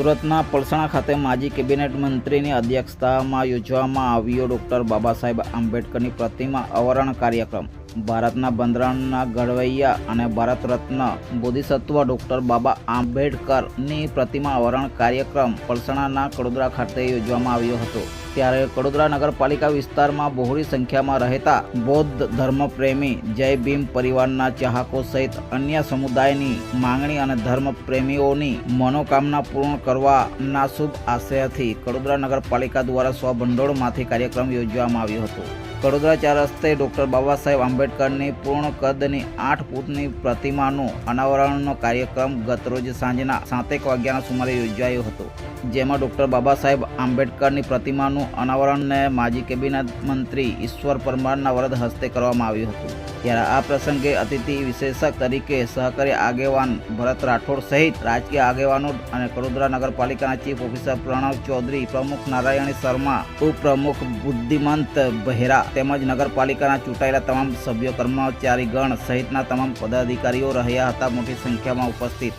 સુરતના પલસણા ખાતે માજી કેબિનેટ મંત્રીની અધ્યક્ષતામાં યોજવામાં આવ્યો ડૉક્ટર બાબા સાહેબ આંબેડકરની પ્રતિમા અવરણ કાર્યક્રમ. ભારતના બંધારણના ઘડવૈયા અને ભારત રત્ન બોધિસત્વ ડૉક્ટર બાબા આંબેડકરની પ્રતિમા અવરણ કાર્યક્રમ પલસણાના કડોદરા ખાતે યોજવામાં આવ્યો હતો. ત્યારે કડોદરા નગરપાલિકા વિસ્તારમાં બહોળી સંખ્યામાં રહેતા બૌદ્ધ ધર્મપ્રેમી જય ભીમ પરિવારના ચાહકો સહિત અન્ય સમુદાયની માંગણી અને ધર્મપ્રેમીઓની મનોકામના પૂર્ણ કરવાના શુભ આશયથી કડોદરા નગરપાલિકા દ્વારા સ્વભંડોળમાંથી કાર્યક્રમ યોજવામાં આવ્યો હતો. કડોદરા ચાર રસ્તે ડૉક્ટર બાબા સાહેબ આંબેડકરની પૂર્ણ કદની આઠ ફૂટની પ્રતિમાનું અનાવરણનો કાર્યક્રમ ગતરોજ સાંજના સાતેક વાગ્યાના સુમારે યોજાયો હતો, જેમાં ડૉક્ટર બાબા સાહેબ આંબેડકરની પ્રતિમાનું અનાવરણને માજી કેબિનેટ મંત્રી ઈશ્વર પરમારના વરદ હસ્તે કરવામાં આવ્યું હતું. ત્યારે આ પ્રસંગે અતિથિ વિશેષક તરીકે સહકારી આગેવાન ભરત રાઠોડ સહિત રાજકીય આગેવાનો અને કડોદરા નગરપાલિકાના ચીફ ઓફિસર પ્રણવ ચૌધરી, પ્રમુખ નારાયણ શર્મા, ઉપપ્રમુખ બુદ્ધિમંત બહેરા તેમજ નગરપાલિકાના ચૂંટાયેલા તમામ સભ્યો, કર્મચારીગણ સહિતના તમામ પદાધિકારીઓ રહ્યા હતા. મોટી સંખ્યામાં ઉપસ્થિત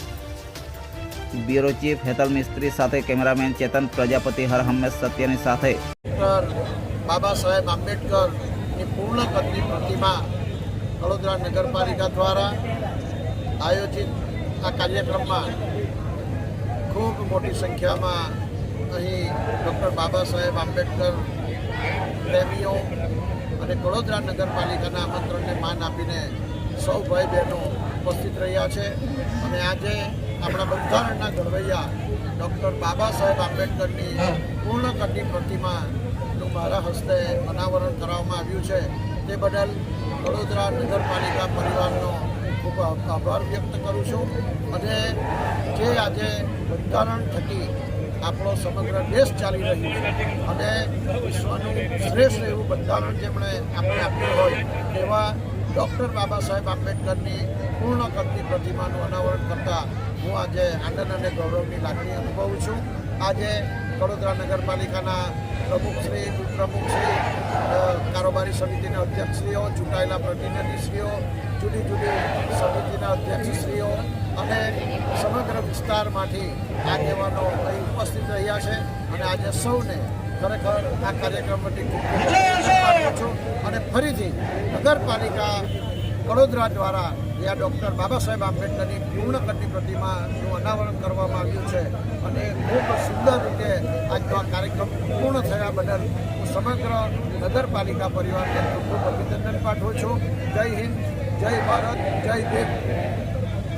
બ્યુરો ચીફ હેતલ મિસ્ત્રી સાથે કેમેરામેન ચેતન, પ્રજાપતિ હર હંમેશ સત્યની સાથે. બાબા સાહેબ આંબેડકરની પૂર્ણ પ્રતિમા વડોદરા નગરપાલિકા દ્વારા આયોજિત આ કાર્યક્રમમાં ખૂબ મોટી સંખ્યામાં અહીં ડૉક્ટર બાબા સાહેબ આંબેડકર પ્રેમીઓ અને વડોદરા નગરપાલિકાના આમંત્રણને માન આપીને સૌ ભાઈ બહેનો ઉપસ્થિત રહ્યા છે. અને આજે આપણા બંધારણના ઘડવૈયા ડૉક્ટર બાબા સાહેબ આંબેડકરની પૂર્ણ કદની પ્રતિમાનું મારા હસ્તે અનાવરણ કરવામાં આવ્યું છે. તે બદલ વડોદરા નગરપાલિકા પરિવારનો ખૂબ આભાર વ્યક્ત કરું છું અને જે આજે બંધારણ થકી આપણો સમગ્ર દેશ ચાલી રહ્યો છે અને વિશ્વનું શ્રેષ્ઠ એવું બંધારણ જેમણે આપણે આપ્યું હોય, એવા ડૉક્ટર બાબા સાહેબ આંબેડકરની પૂર્ણ કરતી પ્રતિમાનું અનાવરણ કરતાં હું આજે આનંદ અને ગૌરવની લાગણી અનુભવું છું. આજે વડોદરા નગરપાલિકાના પ્રમુખશ્રી ઉપપ્રમુખશ્રી કારોબારી સમિતિના અધ્યક્ષશ્રીઓ ચૂંટાયેલા પ્રતિનિધિશ્રીઓ જુદી જુદી સમિતિના અધ્યક્ષશ્રીઓ અને સમગ્ર વિસ્તારમાંથી આગેવાનો અહીં ઉપસ્થિત રહ્યા છે અને આજે સૌને ખરેખર આ કાર્યક્રમ માટે છું. અને ફરીથી નગરપાલિકા વડોદરા દ્વારા જ્યાં ડૉક્ટર બાબા સાહેબ આંબેડકરની પૂર્ણ કદની પ્રતિમાનું અનાવરણ કરવામાં આવ્યું છે અને ખૂબ સુંદર આજનો આ કાર્યક્રમ પૂર્ણ થયા બદલ હું સમગ્ર નગરપાલિકા પરિવારને ખૂબ ખૂબ અભિનંદન પાઠવું છું. જય હિન્દ જય ભારત જય દેવ.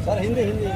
સર હિન્દી હિન્દી